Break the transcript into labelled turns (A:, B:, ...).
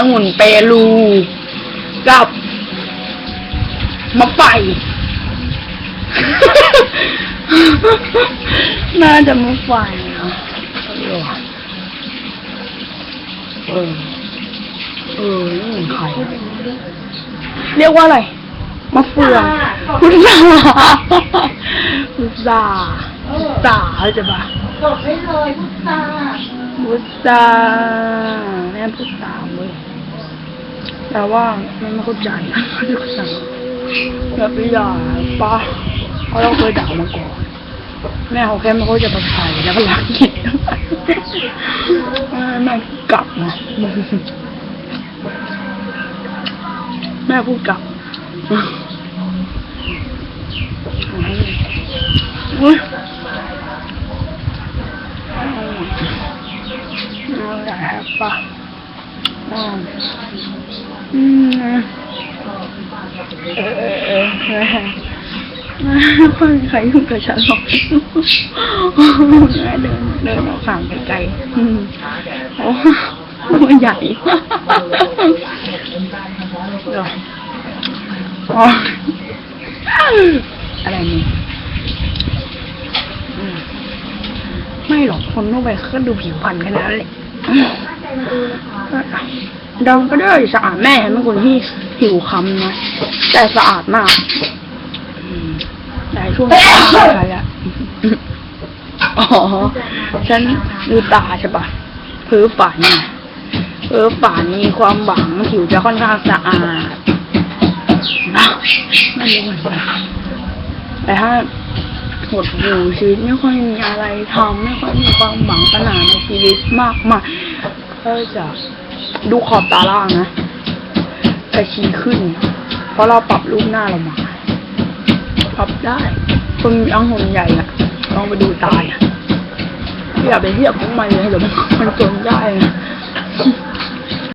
A: องุ่นเปรูกับมะไฟน่าจะมะไฟนะเออว่ะเออ เออนี่เหมือนใครเรียกว่าอะไร มะเฟืองพุทราพุทราพุทราเข้าใจปะ
B: จดไว้เลยพุทธา
A: พุทราแม่พุทรา แต่ว่าแม่ไม่เข้าใจพุทราแบบไม่ยากปะเพราเราเคยด่ามาก่อน แม่เขาแค่ไม่เข้าใจภาษาแล้วก็รักกิจแม่กลับนะแม่พูดกลับอุ้ยอาละครับปะ อืมเออเออเออเออไม่มีใครยุ่งกับฉันหรอกเดินเดินออกห่งไปไกลอืมโอ้ตัวใหญ่เดี๋ยวอ๋ออะไรนี่ไม่หรอกคนทั่วไปก็ดูผิวพรรณแค่นั้นแหละ ดำก็ได้สะอาดแม่เป็นคนที่ผิวคำนะแต่สะอาดมากแต่ช่วงนี้อะไรอะอ๋อ ฉันดูตาใช่ปะเพ้อฝันเนี่ยเพ้อฝันมีความหวังผิวจะค่อนข้างสะอาดนะไม่รู้เหมือนกันแต่ถ้าหดหู่ชีวิตไม่ค่อยมีอะไรทำไม่ค่อยมีความหวังขนาดในชีวิตมากมายก็จะ ดูขอบตาล่างนะแต่ชี้ขึ้น เพราะเราปรับรูปหน้าเรามา ปรับได้ คนมีอังหุ่นใหญ่อะลองไปดูตายอะอย่าไปเทียบพวกมันเลยเดี๋ยวมันมันจนได้นะ